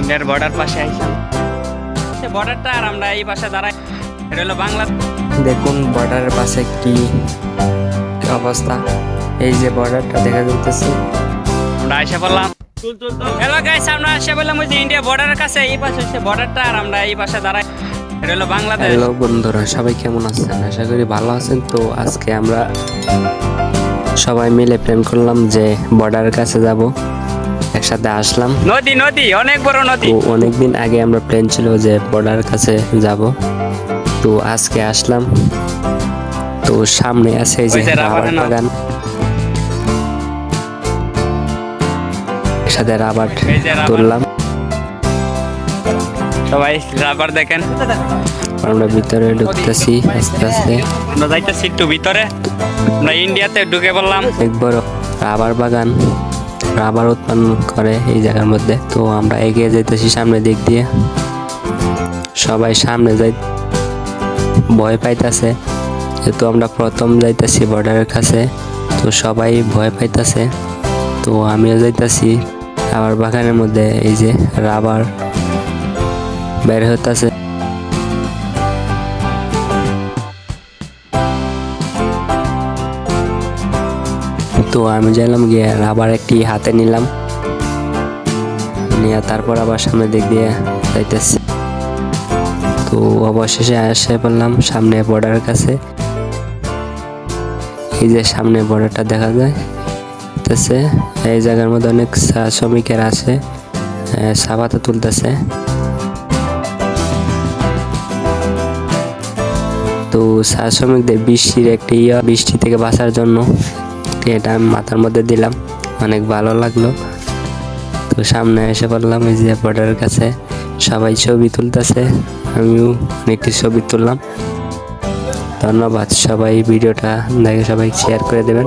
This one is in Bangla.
ইন্ডিয়ার বর্ডার পাশে আইসাম সে বর্ডারটা আর আমরা এই পাশে দাঁড়াই এটা হলো বাংলা দেখুন বর্ডারের পাশে কি অবস্থা। এই যে বর্ডারটা দেখা যাইতেছে। আমরা এসে পড়লাম হ্যালো গাইস আমরা এসে বললাম ওই যে ইন্ডিয়া বর্ডারের কাছে এই পাশে হচ্ছে বর্ডারটা আর আমরা এই পাশে দাঁড়াই এটা হলো বাংলাদেশ। হ্যালো বন্ধুরা সবাই কেমন আছেন? আশা করি ভালো আছেন। তো আজকে আমরা সবাই মিলে প্ল্যান করলাম যে বর্ডারের কাছে যাব। একসাথে আসলাম। নদী নদী অনেক বড় নদী। তো অনেকদিন আগে আমরা প্ল্যান ছিল যে বর্ডারের কাছে যাব। তো আজকে আসলাম। তো সামনে আছে যে রাবার বাগান। একসাথে রাবার। তুললাম। সবাই রাবার দেখেন। আমরা ভিতরে ঢুকতেছি আস্তে আস্তে। আমরা যাইতেছি একটু ভিতরে। আমরা ইন্ডিয়াতে ঢুকে পড়লাম। অনেক বড় রাবার বাগান। রাবার উৎপন্ন করে এই জায়গার মধ্যে। তো আমরা এগিয়ে যাইতেছি সামনে দিক দিয়ে। সবাই সামনে যাই ভয় পাইতাছে। যেহেতু আমরা প্রথম যাইতেছি বর্ডারের কাছে, তো সবাই ভয় পাইতাছে। তো আমিও যাইতাছি। রাবার বাগানের মধ্যে এই যে রাবার বের হইতাছে। তো আমি যাইলাম গিয়ে আবার একটি হাতে নিলাম। নিয়ে তারপর আবার সামনে দিক দিয়ে যাইতেছি। তো অবশেষে এসে পড়লাম সামনে বর্ডার কাছে। এই যে সামনে বর্ডারটা দেখা যায় তেছে এই জায়গার মধ্যে অনেক শ্রমিকের আছে চা তুলতেছে। তো শ্রমিকদের বৃষ্টির একটি ইয়া, বৃষ্টি থেকে বাঁচার জন্য তো এটা আমি মাথার মধ্যে দিলাম। অনেক ভালো লাগল। তো সামনে এসে পড়লাম এই যে বর্ডারের কাছে। সবাই ছবি তুলতেছে, আমিও একটি ছবি তুললাম। ধন্যবাদ, সবাই ভিডিওটা দেখে সবাই শেয়ার করে দেবেন।